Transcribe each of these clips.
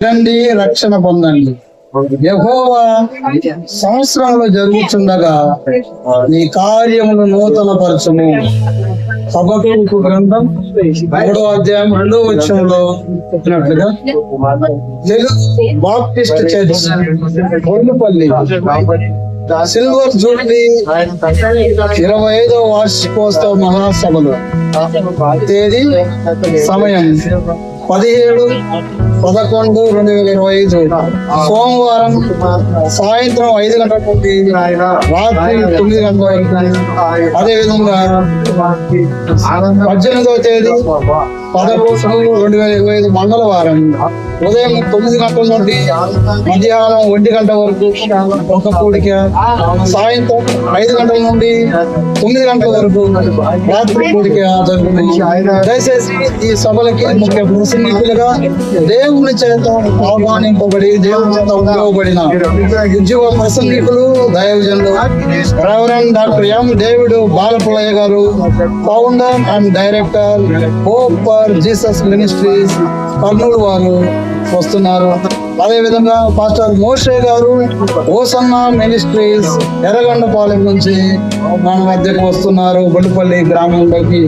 రండి రక్షణ పొందండి. యహోవా సంవత్సరంలో జరుగుతుండగా నీ కార్యములు నూతన పరచము సభకు గ్రంథం మూడో అధ్యాయం రెండో వచ్చంలో చెప్పినట్లుగా Baptist church Kollupalli silver jubilee ఇరవై ఐదో వార్షికోత్సవ మహాసభలు. తేదీ సమయం పదిహేడు పదకొండు రెండు వేల ఇరవై ఐదు. సోమవారం సాయంత్రం ఐదు గంటల నుండి రాత్రి తొమ్మిది గంటల వరకు. అదేవిధంగా పద్దెనిమిదవ తేదీ పదకొండు రెండు వేల ఇరవై ఐదు మంగళవారం ఉదయం తొమ్మిది గంటల నుండి మధ్యాహ్నం ఒంటి గంట వరకు ఒక కూడిక సాయంత్రం ఐదు గంటల నుండి తొమ్మిది గంటల వరకు రాత్రి కూడిక జరుగుతుంది. దయచేసి ఈ సభలకి ముఖ్య ప్రసంగికులుగా దేవుని చేత ఆహ్వానింపబడి దేవుని చేత ఉపయోగపడిన ఉద్యోగ ప్రసంగికులు దైవజనులు reverend doctor M. David Balapullaiah garu founder and director Hope for Jesus Ministries Kurnool వారు వస్తున్నారు. అదేవిధంగా పాస్టర్ మోషే గారు ఓసన్న మినిస్ట్రీస్ ఎర్రగండపాలెం నుంచి మన మధ్యకు వస్తున్నారు. బొడ్డుపల్లి గ్రామంలోకి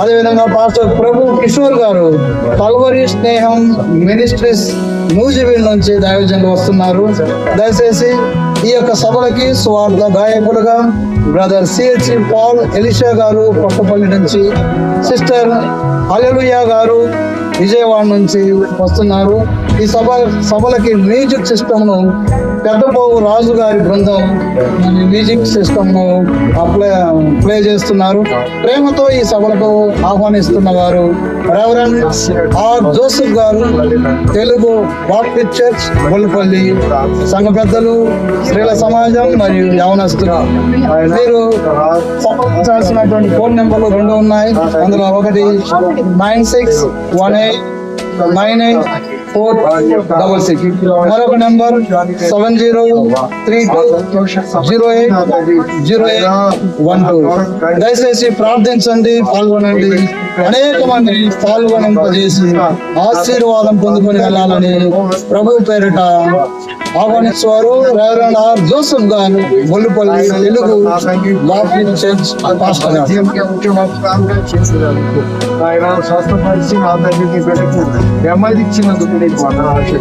అదేవిధంగా పాస్టర్ ప్రభు కిషోర్ గారు కల్వరి స్నేహం మినిస్ట్రీస్ నూజివీడ్ నుంచి దైవజనులు వస్తున్నారు. దయచేసి ఈ యొక్క సభలకి స్వార్థ గాయకులుగా brother CH Paul Elisha garu Kothapalli నుంచి సిస్టర్ అలెలుయా గారు విజయవాడ నుంచి వస్తున్నారు. ఈ సభ సభలకి మ్యూజిక్ సిస్టమ్ను ను పెద్దబాబు రాజు గారి బృందం మ్యూజిక్ సిస్టమ్ అప్లై ప్లే చేస్తున్నారు. ప్రేమతో ఈ సభలకు ఆహ్వానిస్తున్న వారు ఆర్ జోసెఫ్ గారు తెలుగు బాప్టిస్ట్ చర్చ్ బొల్లిపల్లి. సంఘ పెద్దలు స్త్రీల సమాజం మరియు యవనస్తులు. మీరు సంప్రదించాల్సినటువంటి ఫోన్ నెంబర్లు రెండు ఉన్నాయి. అందులో ఒకటి nine six one eight nine eight four double six మరొక number seven zero three two zero eight zero eight one two దయచేసి ప్రార్థించండి పాల్గొనండి. అనేక మంది పాల్గొనింపజేసి ఆశీర్వాదం పొందుకొని వెళ్ళాలని ప్రభు పేరిట ఆహ్వానించేవారు reverend R Joseph garu Bollupalli Telugu Baptist church pastor garu ఆయన స్వస్థపరిచి నా తల్లికి పెట్టుకు నెమ్మది ఇచ్చినందుకు నీకు వందనాలు